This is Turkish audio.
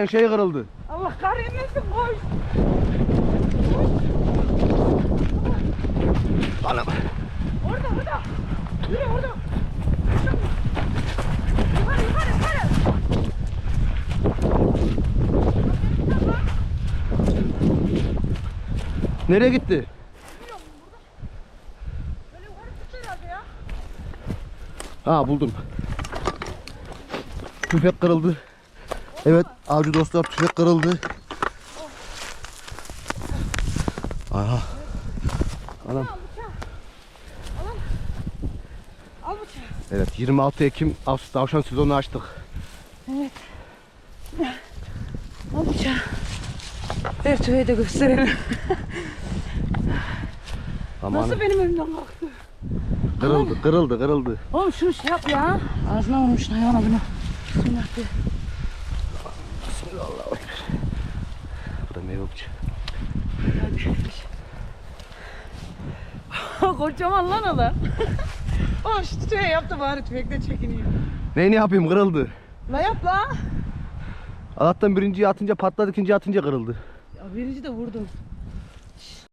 Ve şey kırıldı. Allah kahretmesin koş. Anam. Orada orada. Yürü orada. Yukarı yukarı yukarı. Nereye gitti? Böyle yukarı çıktı herhalde ya. Ha buldum. Tüfek kırıldı. Evet avcı dostlar tüfek kırıldı. Aha. Anam. Evet 26 Ekim Ağustos tavşan sezonu açtık. Al bıçağı. Ver tüfeği de gösterelim. Aman Nasıl benim elimden kalktı? kırıldı kırıldı kırıldı. Oğlum şunu şey yap ya. Ağzına vurmuş hayvana bunu. Bismillah de. Bu da meyve bıçağı. Kocaman lan o da. Oğlum şu tüfeği yaptı bari tüfekle çekiniyor. Neyini yapayım kırıldı. La yap la. Allah'tan birinciyi atınca patladı ikinciyi atınca kırıldı. Ya birinci de vurdum.